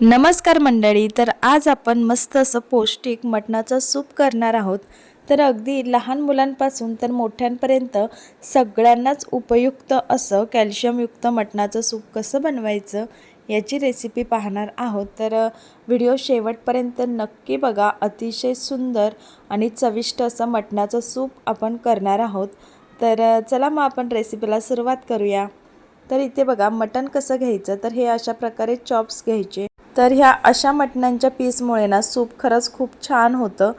नमस्कार मंडळी तर आज आपण मस्त असं पौष्टिक मटणाचं सूप करणार आहोत. तर अगदी लहान मुलांपासून तर मोठ्यांपर्यंत सगळ्यांनाच उपयुक्त असं कॅल्शियमयुक्त मटणाचं सूप कसं बनवायचं याची रेसिपी पाहणार आहोत. तर व्हिडिओ शेवटपर्यंत नक्की बघा. अतिशय सुंदर आणि चविष्ट असं मटणाचं सूप आपण करणार आहोत. तर चला मग आपण रेसिपीला सुरुवात करूया. तर इथे बघा मटण कसं घ्यायचं? तर हे अशा प्रकारे चॉप्स घ्यायचे. तर ह्या अशा मटणांच्या पीसमुळे ना सूप खरंच खूप छान होतं.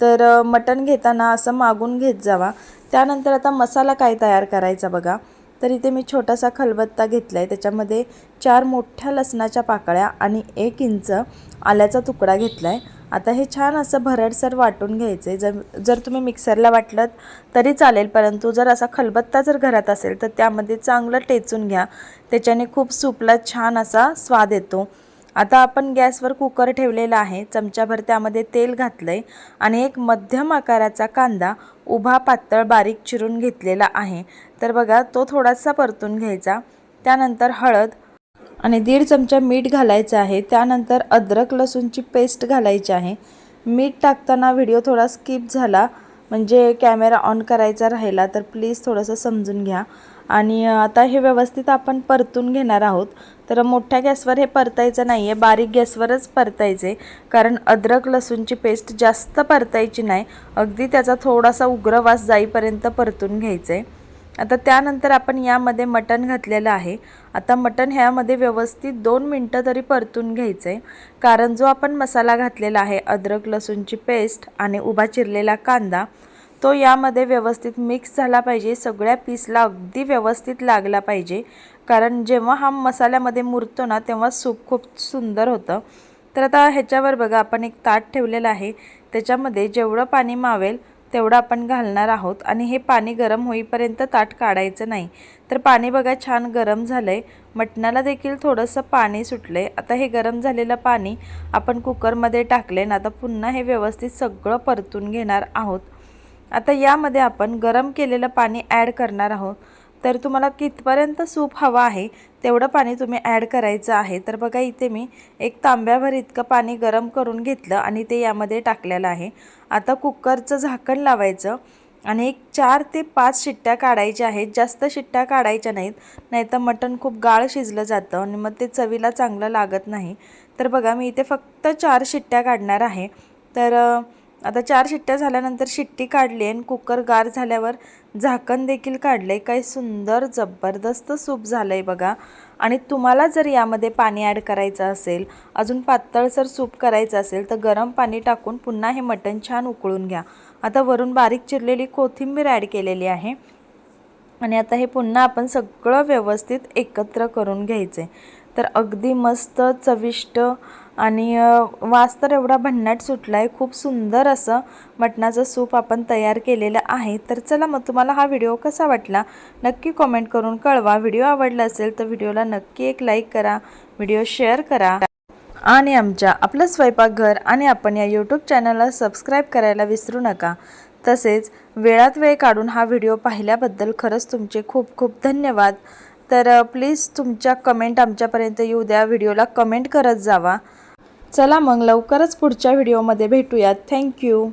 तर मटण घेताना असं मागून घेत जावा. त्यानंतर आता मसाला काय तयार करायचा बघा. तर इथे मी छोटासा खलबत्ता घेतला आहे त्याच्यामध्ये चार मोठ्या लसणाच्या पाकळ्या आणि एक इंच आल्याचा तुकडा घेतला आहे आता हे छान असं भरडसर वाटून घ्यायचं आहे जर जर तुम्ही मिक्सरला वाटलं तरी चालेल. परंतु जर असा खलबत्ता जर घरात असेल तर त्यामध्ये चांगलं टेचून घ्या. त्याच्याने खूप सूपला छान असा स्वाद येतो. आता आपण गॅसवर कुकर ठेवलेला आहे. चमच्याभर त्यामध्ये तेल घातलं आहे आणि एक मध्यम आकाराचा कांदा उभा पातळ बारीक चिरून घेतलेला आहे. तर बघा तो थोडासा परतून घ्यायचा. त्यानंतर हळद आणि दीड चमचा मीठ घालायचं आहे. त्यानंतर अद्रक लसूणची पेस्ट घालायची आहे. मीठ टाकताना व्हिडिओ थोडा स्किप झाला म्हणजे कॅमेरा ऑन करायचा राहिला तर प्लीज थोडंसं समजून घ्या. आणि आता हे व्यवस्थित आपण परतून घेणार आहोत. तर मोठ्या गॅसवर हे परतायचं नाही आहे बारीक गॅसवरच परतायचे कारण अद्रक लसूणची पेस्ट जास्त परतायची नाही. अगदी त्याचा थोडासा उग्र वास जाईपर्यंत परतून घ्यायचं आहे आता त्यानंतर आपण यामध्ये मटण घातलेलं आहे. आता मटण ह्यामध्ये व्यवस्थित दोन मिनटं तरी परतून घ्यायचं आहे कारण जो आपण मसाला घातलेला आहे अद्रक लसूणची पेस्ट आणि उभा चिरलेला कांदा तो यामध्ये व्यवस्थित मिक्स झाला पाहिजे. सगळ्या पीसला अगदी व्यवस्थित लागला पाहिजे. कारण जेव्हा हा मसाल्यामध्ये मुरतो ना तेव्हा सूप खूप सुंदर होतं. तर आता ह्याच्यावर बघा आपण एक ताट ठेवलेलं आहे. त्याच्यामध्ये जेवढं पाणी मावेल तेवढं आपण घालणार आहोत. आणि हे पाणी गरम होईपर्यंत ताट काढायचं नाही. तर पाणी बघा छान गरम झालं आहे मटणाला देखील थोडंसं पाणी सुटलं आहे आता हे गरम झालेलं पाणी आपण कुकरमध्ये टाकले ना आता पुन्हा हे व्यवस्थित सगळं परतून घेणार आहोत. आता यामध्ये आपण गरम केलेलं पाणी ॲड करणार आहोत. तर तुम्हाला कितपर्यंत सूप हवं आहे तेवढं पाणी तुम्ही ॲड करायचं आहे. तर बघा इथे मी एक तांब्याभर इतकं पाणी गरम करून घेतलं आणि ते यामध्ये टाकलेलं आहे. आता कुकरचं झाकण लावायचं आणि एक चार ते पाच शिट्ट्या काढायच्या आहेत. जास्त शिट्ट्या काढायच्या नाहीत नाहीतर मटण खूप गाळ शिजलं जातं आणि मग ते चवीला चांगलं लागत नाही. तर बघा मी इथे फक्त चार शिट्ट्या काढणार आहे. तर आता चार शिट्ट्या झाल्यानंतर शिट्टी काढली आणि कुकर गार झाल्यावर झाकण देखील काढलं आहे काही सुंदर जबरदस्त सूप झालं आहे बघा. आणि तुम्हाला जर यामध्ये पाणी ॲड करायचं असेल अजून पातळसर सूप करायचं असेल तर गरम पाणी टाकून पुन्हा हे मटण छान उकळून घ्या. आता वरून बारीक चिरलेली कोथिंबीर ॲड केलेली आहे. आणि आता हे पुन्हा आपण सगळं व्यवस्थित एकत्र करून घ्यायचं आहे तर अगदी मस्त चविष्ट आणि वास तर एवढा भन्नाट सुटला आहे खूप सुंदर असं मटणाचं सूप आपण तयार केलेलं आहे. तर चला मग तुम्हाला हा व्हिडिओ कसा वाटला? नक्की कॉमेंट करून कळवा. व्हिडिओ आवडला असेल तर व्हिडिओला नक्की एक लाईक करा. व्हिडिओ शेअर करा. आणि आमच्या आपलं स्वयंपाकघर आणि आपण या यूट्यूब चॅनलला सबस्क्राईब करायला विसरू नका. तसेच वेळात वेळ काढून हा व्हिडिओ पाहिल्याबद्दल खरंच तुमचे खूप खूप धन्यवाद. तर प्लीज तुमच्या कमेंट आमच्यापर्यंत येऊ द्या. व्हिडिओला कमेंट करत जावा. चला मग लवकरच पुढच्या व्हिडिओमध्ये भेटूयात. थँक्यू